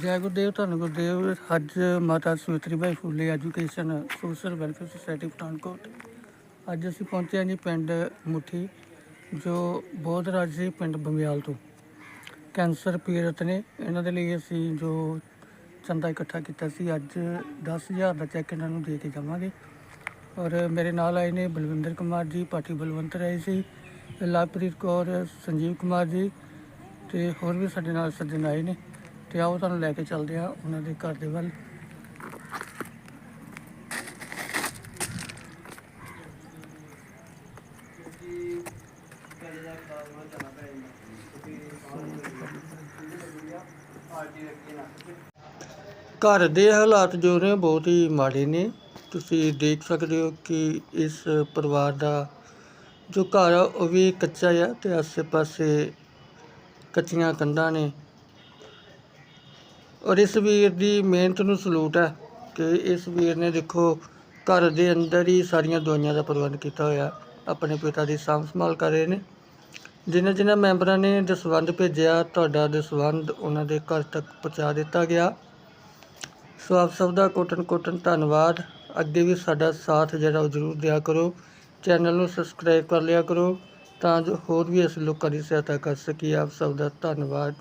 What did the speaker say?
ਜੈ ਗੁਰਦੇਵ, ਧੰਨ ਗੁਰਦੇਵ। ਅੱਜ ਮਾਤਾ Savitri bai Phule, education social welfare society, Pathankot. ਅੱਜ ਅਸੀਂ ਪਹੁੰਚੇ ਹਾਂ ਜੀ ਪਿੰਡ ਮੁੱਠੀ, ਜੋ ਬੋਧ ਰਾਜ ਰਾਜੀ ਪਿੰਡ ਬੰਗਿਆਲ ਤੋਂ। ਕੈਂਸਰ ਪੀੜਤ ਨੇ। ਇਹਨਾਂ ਦੇ ਲਈ ਅਸੀਂ ਜੋ ਚੰਦਾ ਇਕੱਠਾ ਕੀਤਾ ਸੀ, ਅੱਜ 10000 ਦਾ ਚੈੱਕ ਇਹਨਾਂ ਨੂੰ ਦੇ ਕੇ ਜਾਵਾਂਗੇ। ਔਰ ਮੇਰੇ ਨਾਲ ਆਏ ਨੇ ਬਲਵਿੰਦਰ ਕੁਮਾਰ ਜੀ, ਪਾਠੀ ਬਲਵੰਤ ਰਾਏ ਸੀ ਲਵਪ੍ਰੀਤ ਕੌਰ, ਸੰਜੀਵ ਕੁਮਾਰ ਜੀ ਤੇ ਹੋਰ ਵੀ ਸਾਡੇ ਨਾਲ ਸੱਜਣ ਆਏ ਨੇ। ਤੇ ਆਓ ਤੁਹਾਨੂੰ ਲੈ ਕੇ ਚੱਲਦੇ ਆ ਉਹਨਾਂ ਦੇ ਘਰ ਦੇ ਵੱਲ। ਘਰ ਦੇ ਹਾਲਾਤ ਜੋ ਨੇ, ਬਹੁਤ ਹੀ ਮਾੜੇ ਨੇ। ਤੁਸੀਂ ਦੇਖ ਸਕਦੇ ਹੋ ਕਿ ਇਸ ਪਰਿਵਾਰ ਦਾ ਜੋ ਘਰ ਆ, ਉਹ ਵੀ ਕੱਚਾ ਆ ਤੇ ਆਸੇ-ਪਾਸੇ ਕੱਚੀਆਂ ਕੰਧਾਂ ਨੇ। ਔਰ ਇਸ ਵੀਰ ਦੀ ਮਿਹਨਤ ਨੂੰ ਸਲੂਟ ਹੈ ਕਿ ਇਸ ਵੀਰ ਨੇ ਦੇਖੋ ਘਰ ਦੇ ਅੰਦਰ ਹੀ ਸਾਰੀਆਂ ਦਵਾਈਆਂ ਦਾ ਪ੍ਰਬੰਧ ਕੀਤਾ ਹੋਇਆ, ਆਪਣੇ ਪਿਤਾ ਦੀ ਸਾਂਭ ਸੰਭਾਲ ਕਰ ਰਹੇ ਨੇ। ਜਿਨ੍ਹਾਂ ਜਿਨ੍ਹਾਂ ਮੈਂਬਰਾਂ ਨੇ ਦਸਵੰਧ ਭੇਜਿਆ, ਤੁਹਾਡਾ ਦਸਵੰਧ ਉਹਨਾਂ ਦੇ ਘਰ ਤੱਕ ਪਹੁੰਚਾ ਦਿੱਤਾ ਗਿਆ। ਸੋ ਆਪ ਸਭ ਦਾ ਕੋਟਨ ਕੋਟਨ ਧੰਨਵਾਦ। ਅੱਗੇ ਵੀ ਸਾਡਾ ਸਾਥ ਜਿਹੜਾ ਉਹ ਜ਼ਰੂਰ ਦਿਆ ਕਰੋ। ਚੈਨਲ ਨੂੰ ਸਬਸਕ੍ਰਾਈਬ ਕਰ ਲਿਆ ਕਰੋ ਤਾਂ ਜੋ ਹੋਰ ਵੀ ਅਸੀਂ ਲੋਕਾਂ ਦੀ ਸਹਾਇਤਾ ਕਰ ਸਕੀਏ। ਆਪ ਸਭ ਦਾ ਧੰਨਵਾਦ।